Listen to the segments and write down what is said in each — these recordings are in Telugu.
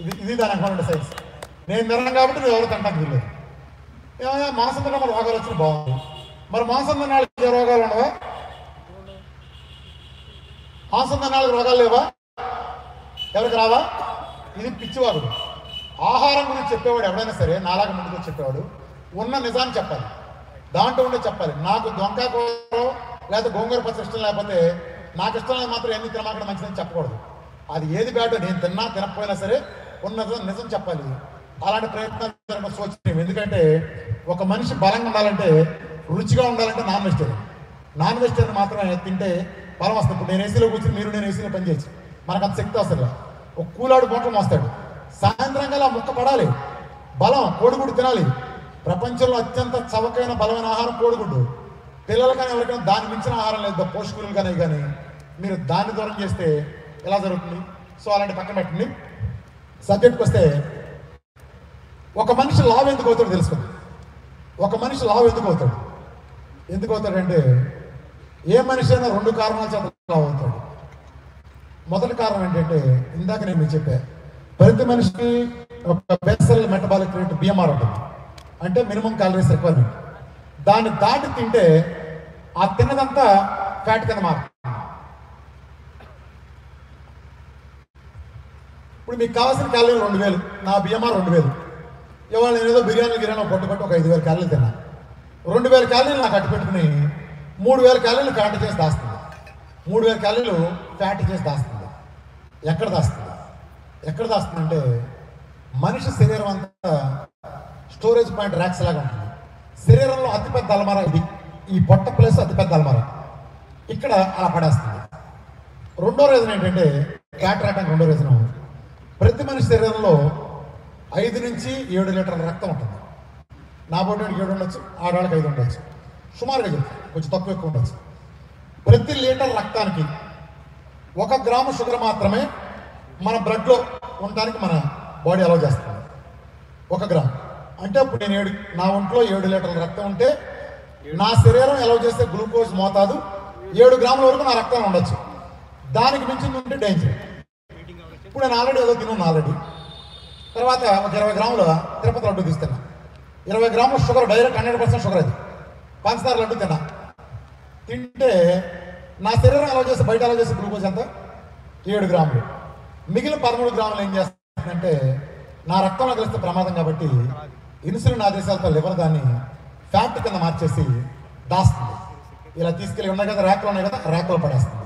ఇది ఇది దాని అకౌంట్ సైజ్ నేను తిన్నాను కాబట్టి నువ్వు ఎవరు తింటానికి వీల్లేదు మాంసం తిన్నా మరి రోగాలు వచ్చిన బాగుంది. మరి మాంసం తిన్నాళ్ళకి ఏ రోగాలు ఉండవా? మాంసం తిన్నాళ్ళకి రోగాలు లేవా? ఎవరికి రావా? ఇది పిచ్చివాడు. ఆహారం గురించి చెప్పేవాడు ఎవడైనా సరే నాలాగ ముందుకు చెప్పేవాడు. ఉన్న నిజాన్ని చెప్పాలి. దాంట్లో ఉండే చెప్పాలి. నాకు దొంకాయ కూర లేదా గోంగూర పచ్చడి ఇష్టం లేకపోతే నాకు ఇష్టం లేదు మాత్రం ఎన్ని తినమాకడం మంచిదని చెప్పకూడదు. అది ఏది బ్యాటో నేను తిన్నా తినకపోయినా సరే ఉన్న నిజం చెప్పాలి. అలాంటి ప్రయత్నాలు జరగడం శోచనీయం ఎందుకంటే ఒక మనిషి బలంగా ఉండాలంటే రుచిగా ఉండాలంటే నాన్ వెజిటేరియన్. నాన్ వెజిటేరియన్ మాత్రమే తింటే బలం వస్తుంది. ఇప్పుడు నేను ఏసీలో కూర్చుని మీరు నేను ఏసీలో పనిచేయచ్చు మనకు అంత శక్తి వస్తుంది ఒక కూలాడు బొంటలు మోస్తాడు. సాయంత్రం కల్లా ముక్క పడాలి. బలం కోడిగుడ్డు తినాలి. ప్రపంచంలో అత్యంత చవకైన బలమైన ఆహారం కోడిగుడ్డు. పిల్లలకైనా ఎవరికైనా దాన్ని మించిన ఆహారం లేదు. పోషకులు కానీ కానీ మీరు దాన్ని దూరం చేస్తే ఎలా జరుగుతుంది? సో అలాంటి పక్కన పెట్టండి. సబ్జెక్ట్కి వస్తే ఒక మనిషి లావు ఎందుకు అవుతాడు తెలుసుకుంది. ఒక మనిషి లావు ఎందుకు అవుతాడు? ఎందుకు అవుతాడంటే ఏ మనిషి అయినా రెండు కారణాల చేత లావు అవుతాడు. మొదటి కారణం ఏంటంటే ఇందాక నేను మీకు చెప్పా ప్రతి మనిషికి ఒక బేసల్ మెటబాలిక్ రేట్ బిఎంఆర్ ఉంటుంది. అంటే మినిమం క్యాలరీస్ రిక్వైర్మెంట్. దాన్ని దాటి తింటే ఆ తిన్నదంతా ఫ్యాట్ కింద మారుతుంది. ఇప్పుడు మీకు కావాల్సిన క్యాలరీలు రెండు వేలు నా బిఎంఆర్ రెండు వేలు. ఇవాళ నేను ఏదో బిర్యానీ గిరానో కొట్టు ఒక ఐదు వేల క్యాలరీలు తిన్నా. రెండు వేల క్యాలరీలు నాకు అట్టుపెట్టుకుని మూడు వేల క్యాలరీలు ఫ్యాట్ చేసి దాస్తుంది. మూడు వేల క్యాలరీలు ఫ్యాట్ చేసి దాస్తుంది. ఎక్కడ దాస్తుంది? ఎక్కడ దాస్తుందంటే మనిషి శరీరం అంతా స్టోరేజ్ పాయింట్ ర్యాక్స్ లాగా ఉంటుంది. శరీరంలో అతిపెద్ద అలమార ఇది. ఈ పొట్ట ప్లేస్ అతిపెద్ద అలమార. ఇక్కడ అలా పడేస్తుంది. రెండో రీజన్ ఏంటంటే క్యాట్ రావడానికి రెండో రీజన్ ప్రతి మనిషి శరీరంలో ఐదు నుంచి ఏడు లీటర్ల రక్తం ఉంటుంది. నా బోటికి ఏడు ఉండొచ్చు ఆడవాళ్ళకి ఐదు ఉండొచ్చు. సుమారుగా చెప్తాను కొంచెం తక్కువ ఎక్కువ ఉండొచ్చు. ప్రతి లీటర్ రక్తానికి ఒక గ్రాము షుగర్ మాత్రమే మన బ్లడ్లో ఉండడానికి మన బాడీ అలౌ చేస్తుంది. ఒక గ్రామ్. అంటే అప్పుడు నేను ఏడు నా ఒంట్లో ఏడు లీటర్ల రక్తం ఉంటే నా శరీరం అలౌ చేస్తే గ్లూకోజ్ మోతాదు ఏడు గ్రాముల వరకు నా రక్తం ఉండొచ్చు. దానికి మించింది ఉంటే డేంజర్. ఇప్పుడు నేను ఆల్రెడీ ఏదో తిన్నాను ఆల్రెడీ తర్వాత ఒక ఇరవై గ్రాముల తిరుపతి లడ్డు తీస్తున్నా ఇరవై గ్రాముల sugar direct hundred percent sugar అది. పంచదార లడ్డు తిన్నా. తింటే నా శరీరం అలా చేసి బయట అలా చేసి గ్లూకోజ్ ఎంత? ఏడు గ్రాములు. మిగిలిన పదమూడు గ్రాములు ఏం చేస్తుందంటే నా రక్తంలో కలిస్తే ప్రమాదం కాబట్టి ఇన్సులిన్ ఆదేశాలతో లివర్ దాన్ని ఫ్యాట్ కింద మార్చేసి దాస్తుంది. ఇలా తీసుకెళ్ళి ఉన్నాయి కదా ర్యాక్లు ఉన్నాయి కదా ర్యాక్లో పడేస్తుంది.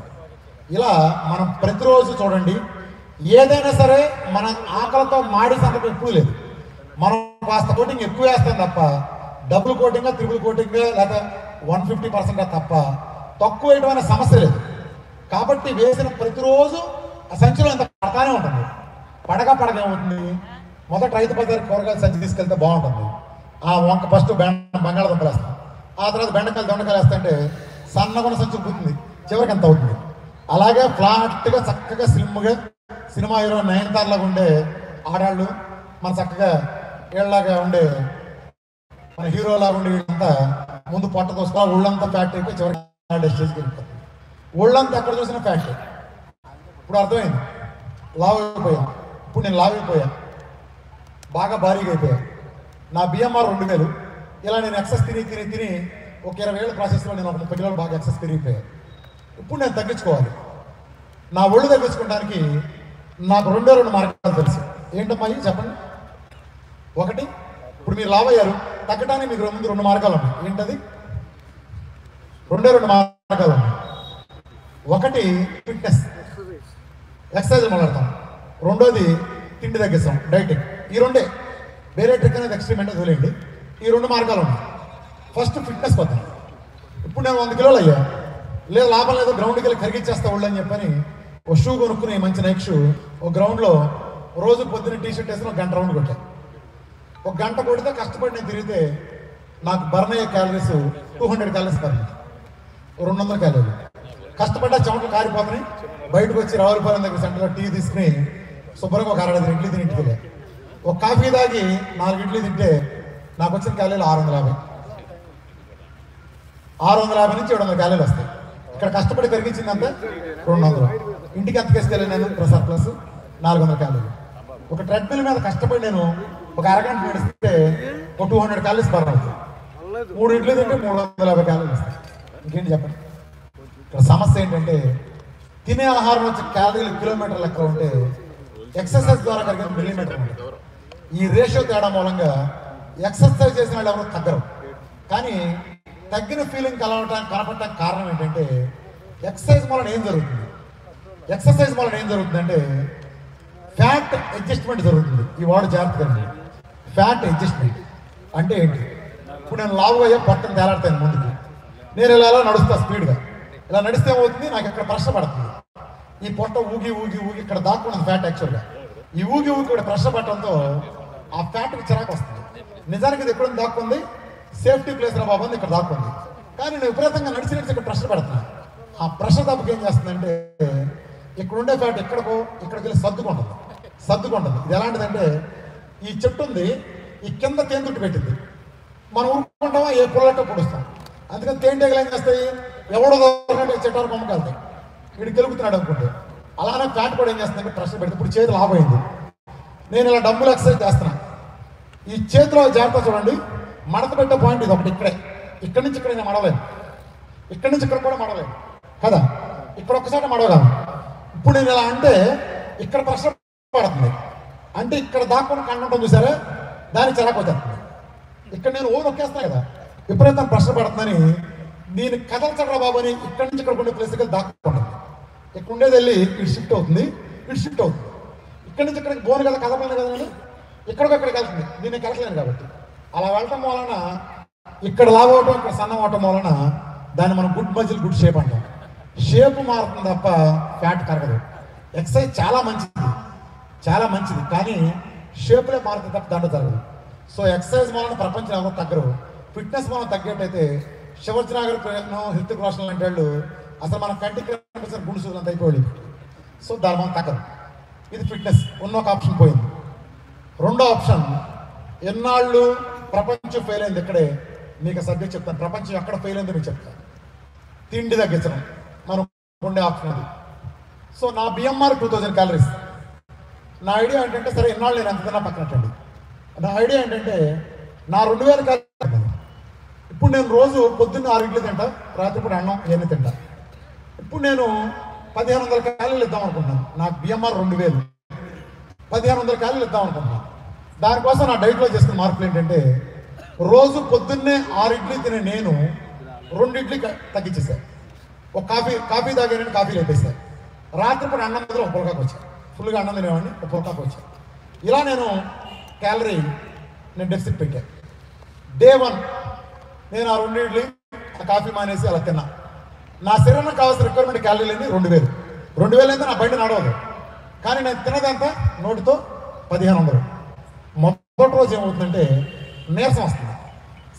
ఇలా మనం ప్రతిరోజు చూడండి ఏదైనా సరే మన ఆకలితో మాడి సంతకం ఎక్కువ లేదు. మనం కాస్త కోటింగ్ ఎక్కువ వేస్తాం తప్ప డబుల్ కోటింగ్ త్రిబుల్ కోటింగ్ లేదా వన్ ఫిఫ్టీ పర్సెంట్ తప్ప తక్కువ వేయడం సమస్య లేదు. కాబట్టి వేసిన ప్రతిరోజు ఆ సంచిలో అంత పడతానే ఉంటుంది. పడక పడక ఏమవుతుంది? మొదట రైతు బజార్ కూరగాయలు సంచి తీసుకెళ్తే బాగుంటుంది. ఆ వంక ఫస్ట్ బెండ బంగాళదుంపలు వేస్తాం. ఆ తర్వాత బెండకాయలు దొండకాయలు వేస్తుంటే సన్నగుణ సంచి పుట్టింది చివరికి ఎంత అవుతుంది? అలాగే ఫ్లాట్గా చక్కగా స్లిమ్గా సినిమా హీరో నయనతారలాగా ఉండే ఆడాళ్ళు మన చక్కగా వీళ్ళలాగా ఉండే మన హీరో లాగా ఉండే వీళ్ళంతా ముందు పొట్ట తోసుకో ఒళ్ళంతా ఫ్యాక్టరీకి చివరి స్టేజ్కి వెళ్ళిపోతుంది ఒళ్ళంతా ఎక్కడ చూసినా ఫ్యాక్టరీ ఇప్పుడు అర్థమైంది. లావ్ అయిపోయాం. ఇప్పుడు నేను లావ్ అయిపోయా బాగా భారీగా అయిపోయా నా బిఎంఆర్ రెండు వేలు. ఇలా నేను ఎక్సెస్ తిని తిని తిని ఒక ఇరవై ఏళ్ళ ప్రాసెస్లో నేను ఒక ముప్పై కిలోలు బాగా ఎక్సెస్ పెరిగిపోయా ఇప్పుడు నేను తగ్గించుకోవాలి. నా ఒళ్ళు తగ్గించుకోవడానికి నాకు రెండో రెండు మార్గాలు తెలుసు. ఏంటమ్మా ఇవి? చెప్పండి. ఒకటి ఇప్పుడు మీరు లావయ్యారు తగ్గడానికి మీకు ముందు రెండు మార్గాలు ఉన్నాయి. ఏంటది? రెండో రెండు మార్గాలు ఉన్నాయి. ఒకటి ఫిట్నెస్. ఎక్సర్సైజ్ మొదలెడతాం రెండోది తిండి తగ్గిస్తాం డైటింగ్. ఈ రెండే వేరే ట్రిక్ అనేది ఎక్స్ట్రీమెంట్ వదిలేండి ఈ రెండు మార్గాలు ఉన్నాయి. ఫస్ట్ ఫిట్నెస్ పద్ధతి. ఇప్పుడు నేను వంద కిలోలు అయ్యా. లేదు లాభం లేదు గ్రౌండ్కి వెళ్ళి కరిగించేస్తా ఒళ్ళు అని చెప్పని ఓ షూ కొనుక్కుని మంచి నైక్ షూ ఒక గ్రౌండ్లో రోజు పొద్దున్న టీ షర్ట్ వేసిన ఒక గంట రౌండ్ కొట్టా. ఒక గంట కొడితే కష్టపడి నేను తిరిగితే నాకు బర్న్ అయ్యే calories two hundred calories burn రెండు వందల క్యాలరీలు కష్టపడ్డ చెమటలు కారిపోతున్నాయి. బయటకు వచ్చి రావులపాలెం దగ్గర సెంటర్లో టీ తీసుకుని శుభ్రంగా ఒక అరవై ఇడ్లీ తిని ఇంటికి ఒక కాఫీ తాగి నాలుగు ఇడ్లీ తింటే నాకు వచ్చిన క్యాలరీలు ఆరు వందల యాభై. ఆరు వందల యాభై నుంచి ఏడు వందల క్యాలరీలు వస్తాయి. ఇక్కడ కష్టపడి పెరిగించిందంతా రెండు వందలు. ఇంటికి ఎంత నేను ప్రసాద్ ప్లస్ నాలుగు వందల క్యాలరీలు ఒక ట్రెడ్మిల్ మీద కష్టపడి నేను ఒక అరగంట నడిస్తే ఒక టూ హండ్రెడ్ క్యాలరీస్ బర్న్ అవుతుంది మూడు ఇడ్లు తింటే మూడు వందల యాభై క్యాలరీలు వస్తాయి. ఇంకేంటి చెప్పండి? ఇక్కడ సమస్య ఏంటంటే తినే ఆహారం వచ్చే క్యాలరీలు కిలోమీటర్ లెక్క ఉంటే ఎక్సర్సైజ్ ద్వారా కలిగిన మిల్లీమీటర్ ఈ రేషియో తేడా మూలంగా ఎక్సర్సైజ్ చేసిన వాళ్ళు ఎవరు తగ్గరు. కానీ తగ్గిన ఫీలింగ్ కలవటానికి కనపడటానికి కారణం ఏంటంటే ఎక్సర్సైజ్ వలన ఏం జరుగుతుంది? ఎక్సర్సైజ్ వలన ఏం జరుగుతుందంటే ఫ్యాట్ అడ్జస్ట్మెంట్ జరుగుతుంది. ఈ వాడు జాగ్రత్తగా ఫ్యాట్ అడ్జస్ట్మెంట్ అంటే ఏంటి? ఇప్పుడు నేను లావు అయ్యే పట్టణం తేలాడతాను ముందుకు. నేను ఇలా ఇలా నడుస్తా స్పీడ్గా? ఇలా నడిస్తే ఏమవుతుంది? నాకు ఇక్కడ ప్రశ్న పడుతుంది. ఈ పొట్ట ఊగి ఊగి ఊగి ఇక్కడ దాక్కున్నది ఫ్యాట్ యాక్చువల్గా ఈ ఊగి ఊగి ఇక్కడ ప్రశ్న పట్టడంతో ఆ ఫ్యాట్కి చిరాకు వస్తుంది. నిజానికి ఇది ఎక్కడ దాక్కుంది. సేఫ్టీ ప్లేస్ రా బాబు ఇక్కడ దాక్కుంది. కానీ నేను విపరీతంగా నడిచి నడిచి ఇక్కడ ప్రశ్న పెడుతున్నా. ఆ ప్రశ్న దెబ్బకి ఏం చేస్తుందంటే ఇక్కడ ఉండే ఫ్యాట్ ఎక్కడికో ఇక్కడికి వెళ్ళి సర్దుకుంటుంది. సర్దుకుంటుంది. ఇది ఎలాంటిదంటే ఈ చెట్టు ఉంది ఈ కింద తేందుట్టు పెట్టింది. మనం ఊరుకుంటామా? ఏ పుల్లట్టు పొడుస్తాం? అందుకని తేనెటీగలు ఏం చేస్తాయి? ఎవడో దొరకంటే చెట్టారు కొమ్మకెళ్తాయి వీడు గెలుపుతున్నాడు అనుకుంటే అలానే ఫ్యాట్ కూడా ఏం చేస్తుంది? ప్రెషర్ పెడితే ఇప్పుడు చేతి లాభమైంది. నేను ఇలా డబ్బులు ఎక్సర్సైజ్ చేస్తున్నాను ఈ చేతిలో జాగ్రత్త చూడండి. మడత పెట్టే పాయింట్ ఇది ఒకటి ఇక్కడే. ఇక్కడి నుంచి ఇక్కడ నేను మడవలేను ఇక్కడి నుంచి ఇక్కడ కూడా మడవలేను కదా? ఇక్కడ ఒక్కసారి మడవగలను. ఇప్పుడు నేను ఇలా అంటే ఇక్కడ ప్రశ్న పడుతుంది. అంటే ఇక్కడ దాక్కుని కండం చూసారా? దాని చిరాకు వచ్చేస్తుంది. ఇక్కడ నేను ఓ నొక్కేస్తాను కదా విపరీతం ప్రశ్న పడుతుందని నేను కదల్చడరా బాబు అని ఇక్కడి నుంచి ఇక్కడ ఉండే ప్లేస్కి వెళ్ళి దాక్కుంటుంది ఇక్కడ ఉండేది వెళ్ళి ఇటు షిఫ్ట్ అవుతుంది ఇటు షిఫ్ట్ అవుతుంది. ఇక్కడి నుంచి ఇక్కడికి బోన్ కదా కదపలేదు కదా నేను? ఇక్కడికి అక్కడికి వెళ్తుంది. నేను కలకలేను కాబట్టి. అలా వెళ్ళటం వలన ఇక్కడ లావ్ అవటం ఇక్కడ సన్నం అవటం వలన దాన్ని మనం గుడ్ మజిల్ గుడ్ షేప్ అంటాం. షేప్ మారుతుంది తప్ప ఫ్యాట్ కరగదు. ఎక్సర్సైజ్ చాలా మంచిది. చాలా మంచిది. కానీ షేప్లే మారుతుంది తప్ప దండ జరగదు. సో ఎక్సర్సైజ్ వలన ప్రపంచం ఎవరు తగ్గరు. ఫిట్నెస్ మనం తగ్గేటైతే శివర్జనాగర్ ప్రయత్నం హృతిక్ రోషన్ లాంటి వాళ్ళు అసలు మన కంటికి కనిపించిన గుండు అంత అయిపోయి సో దాని మనం తగ్గదు. ఇది ఫిట్నెస్ ఉన్న ఒక ఆప్షన్ పోయింది. రెండో ఆప్షన్ ఎన్నాళ్ళు ప్రపంచం ఫెయిల్ అయింది ఇక్కడే? మీకు సబ్జెక్ట్ చెప్తాను. ప్రపంచం ఎక్కడ ఫెయిల్ అయిందో మీకు చెప్తాను. తిండి తగ్గించడం. మనం ఉండే ఆప్షన్ అది. సో నా బిఎంఆర్ టూ థౌజండ్ క్యాలరీస్ నా ఐడియా ఏంటంటే సరే ఇన్నాళ్ళు నేను ఎంతకన్నా తిన్నా పక్కనట్టండి నా ఐడియా ఏంటంటే నా రెండు వేల క్యాలరీ ఇప్పుడు నేను రోజు పొద్దున్న ఆరు ఇడ్లీ తింటా రాత్రిపూట అన్నం ఇవన్నీ తింటా. ఇప్పుడు నేను పదిహేను వందల క్యాలరీలు ఇద్దాం అనుకుంటున్నాను. నాకు బిఎంఆర్ రెండు వేలు. పదిహేను వందల క్యాలరీలు ఇద్దాం అనుకుంటున్నాను. దానికోసం నా డైట్లో చేసిన మార్పులు ఏంటంటే రోజు పొద్దున్నే ఆరు ఇడ్లీ తినే నేను రెండు ఇడ్లీ తగ్గించేసాను ఒక కాఫీ కాఫీ తాగానని కాఫీ లేపేస్తారు రాత్రిపూట అన్నం మీద ఒక పొలకాకు వచ్చాను ఫుల్గా అన్నం తినేవాడిని ఒక పొలకాకు వచ్చాను ఇలా నేను క్యాలరీ నేను డెఫిసిట్ పెట్టాను డే వన్ నేను ఆ రెండు ఆ కాఫీ మానేసి అలా తిన్నా. నా శరీరం కావాల్సిన రిక్వైర్మెంట్ క్యాలరీలు ఏంటి రెండు వేలు. రెండు వేలు అయితే నా బయట నడవదు. కానీ నేను తినదంతా నోటితో పదిహేను వందలు. మొదటి రోజు ఏమవుతుందంటే నీరసం వస్తుంది.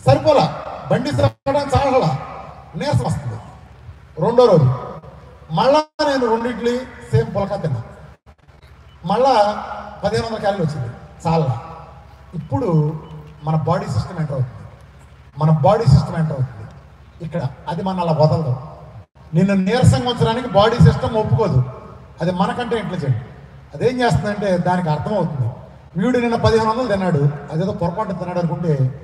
సరిపోలా. బండి తిరగడానికి చాలా నీరసం వస్తుంది. రెండో రోజు. మళ్ళా నేను రెండు సేమ్ పులకా తిన్నా. మళ్ళా పదిహేను వందల క్యాలరీ వచ్చింది. చాలా. ఇప్పుడు మన బాడీ సిస్టమ్ ఎంటర్ అవుతుంది. మన బాడీ సిస్టమ్ ఎంటర్ అవుతుంది. ఇక్కడ అది మన అలా వదలదు. నిన్ను నీరసంగా ఉంచడానికి బాడీ సిస్టమ్ ఒప్పుకోదు. అది మనకంటే ఇంటెలిజెంట్ అదేం చేస్తుందంటే దానికి అర్థమవుతుంది. వీడు నిన్న పదిహేను వందలు తిన్నాడు. అదేదో పొరపాటు తిన్నాడు అనుకుంటే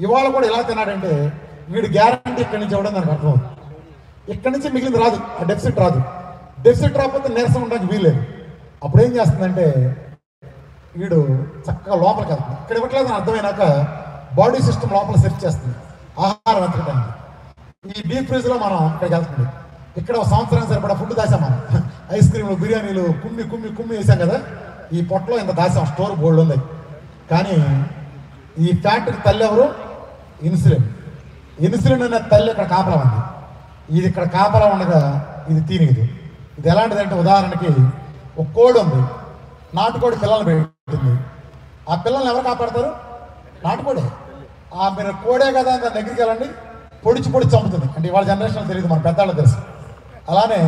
ఇవాళ కూడా ఎలా తిన్నాడంటే వీడు గ్యారంటీ ఇక్కడి నుంచి ఇవ్వడం దానికి అర్థమవుతుంది. ఇక్కడి నుంచి మిగిలింది రాదు. ఆ డెఫిసిట్ రాదు. డెఫిసిట్ రాకపోతే నీరసం ఉండడానికి వీల్లేదు. అప్పుడు ఏం చేస్తుందంటే వీడు చక్కగా లోపలికి వెళ్తుంది ఇక్కడ ఇవ్వట్లేదు అర్థమైనాక బాడీ సిస్టమ్ లోపల సెర్చ్ చేస్తుంది. ఆహారం వెతకడానికి. ఈ డీప్ ఫ్రిడ్జ్లో మనం ఇక్కడికి వెళ్తుంది ఇక్కడ ఒక సంవత్సరానికి సరిపడా ఫుడ్ దాసాం మనం. ఐస్ క్రీమ్లు బిర్యానీలు కుమ్మి కుమ్మి కుమ్మి వేసాం కదా. ఈ పొట్టలో ఇంత దాసాం స్టోర్ బోల్డ్ ఉంది. కానీ ఈ ఫ్యాక్టరీ తల్లి ఎవరు? ఇన్సులిన్. ఇన్సులిన్ అనే తల్లి ఇక్కడ కాపలా ఉంది. ఇది ఇక్కడ కాపలా ఉండగా ఇది తినేది. ఇది ఎలాంటిదంటే ఉదాహరణకి ఒక కోడి ఉంది. నాటుకోడి పిల్లలు పెట్టింది ఆ పిల్లల్ని ఎవరు కాపాడతారు? నాటుకోడే. ఆ మీరు కోడే కదా అని దాని దగ్గరికి వెళ్ళండి. పొడిచి పొడిచి చంపుతుంది. అంటే ఇవాళ జనరేషన్ తెలియదు మన పెద్దవాళ్ళు తెలుసు. అలానే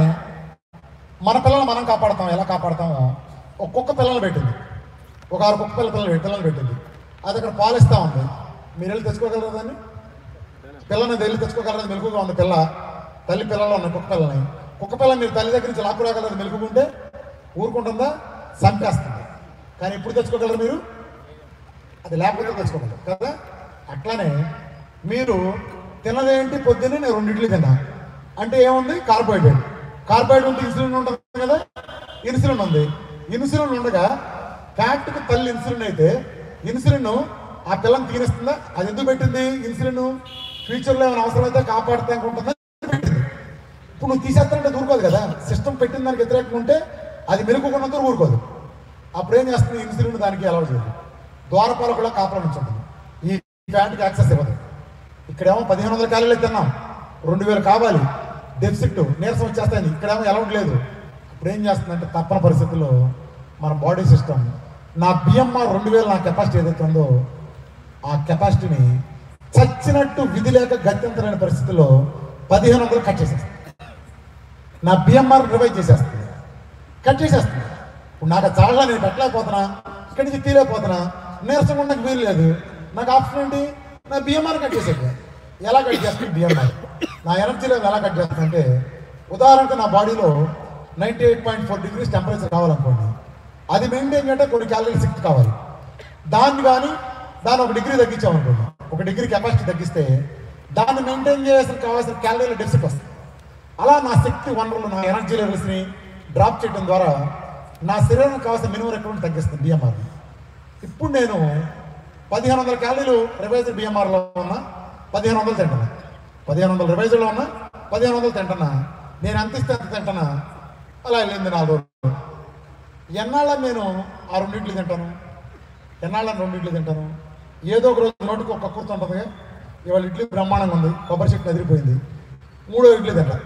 మన పిల్లల్ని మనం కాపాడతాం. ఎలా కాపాడతామో ఒక కుక్క పిల్లలు పెట్టింది ఒక ఆరు కుక్క పిల్ల పిల్లలు పిల్లలు పెట్టింది అది అక్కడ పాలిస్తూ ఉంది. మీరు వెళ్ళి తెచ్చుకోగలరా దాన్ని? పిల్లని వెళ్ళి తెచ్చుకోగలరా? మెలుగుగా ఉంది పిల్ల. తల్లి పిల్లలు ఉన్నాయి కుక్క పిల్లని కుక్క పిల్ల మీరు తల్లి దగ్గర నుంచి లాక్కురాగలరు మెలుకుంటే ఊరుకుంటుందా? చంపేస్తుంది. కానీ ఇప్పుడు తెచ్చుకోగలరు మీరు? అది లేకపోతే తెచ్చుకోగలరు. కదా? అట్లానే మీరు తినదేంటి పొద్దున్నే నేను రెండింటిని తిన్నా. అంటే ఏముంది? కార్బోహైడ్రేట్. కార్బోహైడ్రేట్ ఉంటే ఇన్సులిన్ ఉంటుంది కదా? ఇన్సులిన్ ఉంది. ఇన్సులిన్ ఉండగా ఫ్యాట్కి తల్లి ఇన్సులిన్ అయితే ఇన్సులిన్ ఆ పిల్లని తీనిస్తుందా? అది ఎందుకు పెట్టింది ఇన్సులిన్? ఫ్యూచర్లో ఏమైనా అవసరం అయితే ఉంటుందా ఇప్పుడు నువ్వు తీసేస్తానంటే ఊరుకోదు కదా. సిస్టమ్ పెట్టిన దానికి వ్యతిరేకంగా ఉంటే అది మెరుగుకున్నంత ఊరుకోదు. అప్పుడు ఏం చేస్తుంది? ఇన్సులిన్ దానికి అలవాటు చేయదు. ద్వారపాలు కూడా కాపురం ఉంచుంటుంది ఈ ప్యాంట్కి యాక్సెస్ ఇవ్వదు. ఇక్కడేమో పదిహేను వందల క్యాలరీలు తిన్నాం. రెండు వేలు కావాలి. డెఫిసిట్ నీరసం వచ్చేస్తాయి ఇక్కడేమో అలౌట్ లేదు. అప్పుడు ఏం చేస్తుందంటే తప్పని పరిస్థితుల్లో మన బాడీ సిస్టమ్ నా బిఎంఆర్ రెండు వేలు నా కెపాసిటీ ఏదైతే ఉందో ఆ కెపాసిటీని చచ్చినట్టు విధి లేక గత్యంతరైన పరిస్థితుల్లో పదిహేను వందలు కట్ చేసేస్తుంది. నా బిఎంఆర్ రివైజ్ చేసేస్తుంది కట్ చేసేస్తుంది ఇప్పుడు నాకు చాలా నేను పెట్టలేకపోతున్నా. ఇక్కడి నుంచి తీలేకపోతున్నా నీరసం ఉండకు వీలు లేదు. నాకు ఆప్షన్ ఏంటి? నా బిఎంఆర్ కట్ చేసేది ఎలా కట్ చేస్తుంది బిఎంఆర్ నా ఎనర్జీ లెవెల్ ఎలా కట్ చేస్తుందంటే ఉదాహరణకు నా బాడీలో ninety eight point four degrees temperature కావాలనుకోండి. అది మెయింటైన్ అంటే కొన్ని క్యాలరీ సిక్స్ కావాలి. దాన్ని కానీ దాన్ని ఒక డిగ్రీ తగ్గించామనుకోండి. ఒక డిగ్రీ కెపాసిటీ తగ్గిస్తే దాన్ని మెయింటైన్ చేయాల్సిన కావాల్సిన క్యాలరీల డెఫిసిట్ వస్తుంది అలా నా శక్తి వనరులు నా ఎనర్జీ లెవెల్స్ని డ్రాప్ చేయడం ద్వారా నా శరీరానికి కావాల్సిన మినిమం రిక్వైర్మెంట్ తగ్గిస్తుంది బిఎంఆర్ ఇప్పుడు నేను పదిహేను వందల క్యాలరీలు రివైజ్డ్ బిఎంఆర్లో ఉన్నా పదిహేను వందలు తింటున్నా. పదిహేను వందల రివైజర్లో ఉన్నా పదిహేను వందలు తింటున్నా. నేను ఎంత ఇస్తే అంత తింటున్నా. అలా వెళ్ళింది నాలుగు రోజులు ఎన్నాళ్ళ నేను ఆ రెండు తింటాను? ఎన్నాళ్ళ రెండు తింటాను? ఏదో ఒక రోజు నోటికి ఒక కుర్త ఉంటుంది ఇవాళ ఇడ్లీ బ్రహ్మాండంగా ఉంది. కొబ్బరి చెట్టు ఎదిరిపోయింది. మూడో ఇడ్లీ తింటా.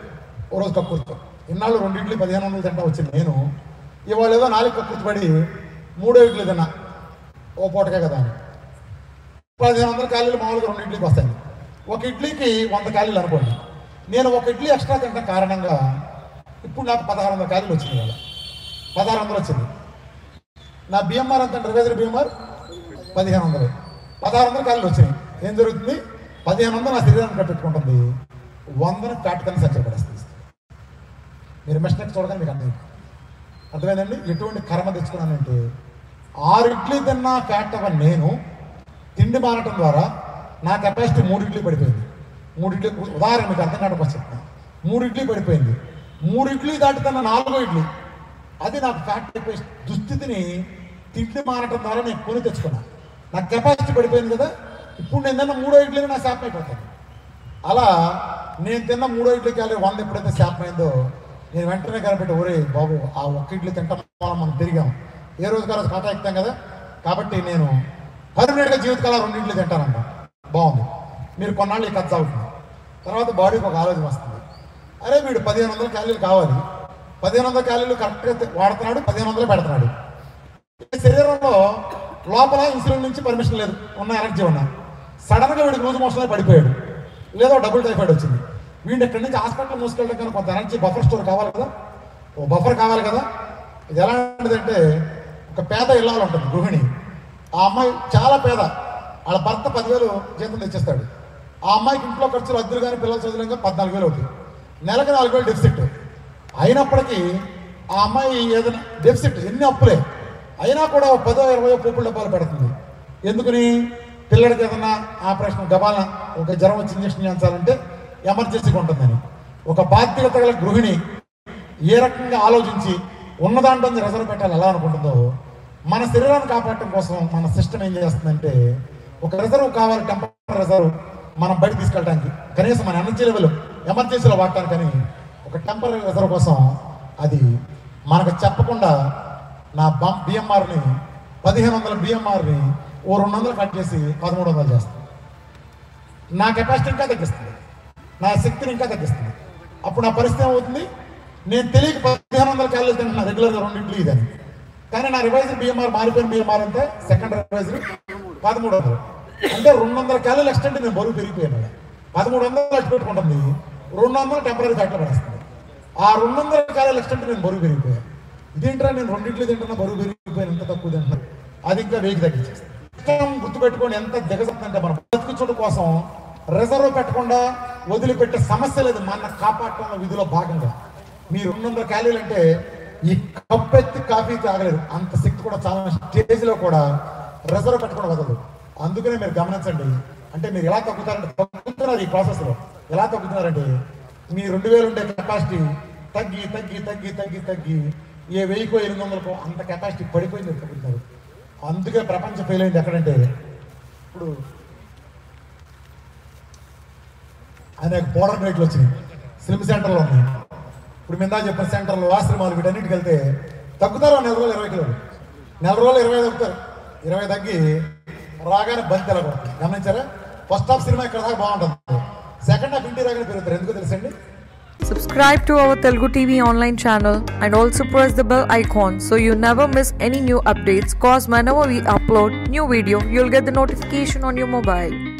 ఓ రోజు కక్కుర్తో. ఇన్నాళ్ళు రెండు ఇడ్లీ పదిహేను వందలు తింటా వచ్చింది నేను. ఇవాళ ఏదో నాలుగు కక్కుర్తిపడి మూడో ఇడ్లీ తిన్నా. ఓ పూటకే కదా అని. పదిహేను వందల ఖాళీలు మామూలుగా రెండు ఇడ్లీకి వస్తాయి. ఒక ఇడ్లీకి వంద ఖాళీలు అనుకోండి. నేను ఒక ఇడ్లీ ఎక్స్ట్రా తింటాం కారణంగా ఇప్పుడు నాకు పదహారు వందల ఖాళీలు వచ్చింది ఇవాళ. పదహారు వందలు వచ్చింది. నా బిఎంఆర్ అంత రివైజర్ బిఎంఆర్? పదిహేను వందలు. పదహారు వందల ఖాళీలు వచ్చినాయి. ఏం జరుగుతుంది? పదిహేను వందలు నా శరీరాన్ని కట్టుకుంటుంది వందను కాటుకని కలిసి మీరు మిషన్ చూడగానే మీకు అర్థం అర్థమైందండి? ఎటువంటి కర్మ తెచ్చుకున్నానంటే ఆరు ఇడ్లీ తిన్నా ఫ్యాట్ అవ్వ నేను. తిండి మారటం ద్వారా నా కెపాసిటీ మూడు ఇడ్లీ పడిపోయింది. మూడు ఇడ్లీ ఉదాహరణ మీకు అర్థం కావడం చెప్తాను మూడు ఇడ్లీ పడిపోయింది. మూడు ఇడ్లీ దాటుతున్న నాలుగో ఇడ్లీ. అది నాకు ఫ్యాట్ అయిపోయి దుస్థితిని తిండి మారటం ద్వారా నేను కొని తెచ్చుకున్నా. నా కెపాసిటీ పడిపోయింది కదా? ఇప్పుడు నేను తిన్న మూడో ఇడ్లీ నా శాపం అయిపోతాను అలా నేను తిన్న మూడో ఇడ్లీ క్యాలరీ వంద ఎప్పుడైతే శాపం అయిందో నేను వెంటనే కనిపెట్టి ఒరే బాబు ఆ ఒక్క ఇడ్లీ తింటాం మనం తిరిగాం. ఏ రోజు రోజు కాటా ఎక్కుతాం కదా? కాబట్టి నేను పర్మనెంట్గా జీవితకాలం రెండు ఇడ్లీ తింటానంట. బాగుంది. మీరు కొన్నాళ్ళు ఈ కథ అవుతుంది తర్వాత బాడీకి ఒక ఆలోచన వస్తుంది. అరే వీడు పదిహేను వందల క్యాలీలు కావాలి. పదిహేను వందల క్యాలీలు కరెక్ట్గా వాడుతున్నాడు పదిహేను వందలు పెడుతున్నాడు. శరీరంలో లోపల ఇన్సులిన్ నుంచి పర్మిషన్ లేదు. ఉన్న ఎనర్జీ ఉన్నా. సడన్గా వీడికి లూజ్ మోషన్ పడిపోయాడు. లేదో డబుల్ టైఫాయిడ్ వచ్చింది. వీళ్ళు ఇక్కడి నుంచి హాస్పిటల్ మూసుకెళ్ళడం కానీ కొంత ఎనర్జీ బఫర్ స్టోర్ కావాలి కదా? ఓ బఫర్ కావాలి కదా? ఇది ఎలాంటిదంటే ఒక పేద ఇల్లాలు ఉంటుంది గృహిణి. ఆ అమ్మాయి చాలా పేద. వాళ్ళ భర్త పదివేలు జీతం తెచ్చేస్తాడు. ఆ అమ్మాయికి ఇంట్లో ఖర్చులు అద్దరు కానీ పిల్లల చదువులు పద్నాలుగు వేలు అవుతాయి. నెలకు నాలుగు వేలు డెఫిసిట్ అయినప్పటికీ ఆ అమ్మాయి ఏదైనా డెఫిసిట్ ఎన్ని అప్పులే. అయినా కూడా ఒక పదో ఇరవయో పూపుల డబ్బాలు పెడుతుంది. ఎందుకని? పిల్లడికి ఏదైనా ఆపరేషన్ గబాల ఒక జ్వరం వచ్చి ఇంజక్షన్ చేయించాలంటే ఎమర్జెన్సీగా ఉంటుందని. ఒక బాధ్యత గల గృహిణి ఏ రకంగా ఆలోచించి ఉన్న దాంట్లో రిజర్వ్ పెట్టాలి ఎలా అనుకుంటుందో మన శరీరాన్ని కాపాడటం కోసం మన సిస్టమ్ ఏం చేస్తుందంటే ఒక రిజర్వ్ కావాలి టెంపరీ రిజర్వ్ మనం బయట తీసుకెళ్ళడానికి కనీసం మన ఎనర్జీ లెవెల్ ఎమర్జెన్సీలో వాడటానికని ఒక టెంపరీ రిజర్వ్ కోసం అది మనకు చెప్పకుండా నా బం బిఎంఆర్ని పదిహేను వందల బిఎంఆర్ని ఓ రెండు వందలు కట్ చేసి పదమూడు వందలు చేస్తుంది నా కెపాసిటీ ఇంకా తగ్గిస్తుంది. నా శక్తిని ఇంకా తగ్గిస్తుంది. అప్పుడు నా పరిస్థితి ఏమవుతుంది? నేను తెలియక పదిహేను వందల క్యాలరీలు తింటున్నా రెగ్యులర్గా రెండు ఇడ్లీ ఇదని కానీ నా రివైజర్ బిఎంఆర్ మారిపోయిన బిఎంఆర్ అంటే సెకండ్ రివైజర్ పదమూడు వందలు. అంటే రెండు వందల క్యాలరీలు ఎక్స్టెంట్ నేను బరువు పెరిగిపోయాను. పదమూడు వందలు అట్టు పెట్టుకుంటుంది రెండు వందలు టెంపరీ ఫ్యాక్టర్ పడేస్తుంది. ఆ రెండు వందల క్యాలరీలు ఎక్స్టెంట్ నేను బరువు పెరిగిపోయాను. ఇదేంటరా నేను రెండింటిలో తింటున్నా బరువు పెరిగిపోయాను ఎంత తక్కువ తింటున్నా? అది ఇంకా వేగి తగ్గించేస్తాను గుర్తుపెట్టుకొని ఎంత దిగజంటే మనం బతుకుచుడు కోసం రిజర్వ్ పెట్టకుండా వదిలిపెట్టే సమస్య లేదు. మన కాపాడటంలో విధిలో భాగంగా. మీరు రెండు వందల క్యాలీలు అంటే ఈ కప్పెత్తి కాఫీ తాగలేదు. అంత శక్తి కూడా చాలా స్టేజ్లో కూడా రిజర్వ్ పెట్టుకోవడం వదలదు. అందుకనే మీరు గమనించండి. అంటే మీరు ఎలా తగ్గుతారంటే తగ్గుతున్నారు ఈ ప్రాసెస్లో ఎలా తగ్గుతున్నారంటే మీ రెండు వేలు ఉండే కెపాసిటీ తగ్గి తగ్గి తగ్గి తగ్గి తగ్గి ఏ వెయ్యికో ఎనిమిది వందలకో అంత కెపాసిటీ పడిపోయింది తగ్గుతున్నారు. అందుకే ప్రపంచం ఫెయిల్ అయింది ఎక్కడంటే ఇప్పుడు అనేక బోర్డర్ రేట్లు వచ్చినాయి స్లిమ్ సెంటర్లో ఉన్నాయి ఇప్పుడు మిందా చెప్పిన సెంటర్లు ఆశ్రమాలు వీటన్నిటికి వెళ్తే తగ్గుతారు నెల రోజులు ఇరవై కిలోలు నెల రోజులు ఇరవై తగ్గుతారు ఇరవై తగ్గి రాగానే బంతి ఎలా గమనించారా ఫస్ట్ హాఫ్ సినిమా ఇక్కడ దాకా బాగుంటుంది సెకండ్ హాఫ్ ఇంటి రాగానే పెరుగుతారు ఎందుకు తెలుసండి Subscribe to our Telugu TV online channel and also press the bell icon so you never miss any new updates. Cause whenever we upload new video, you'll get the notification on your mobile.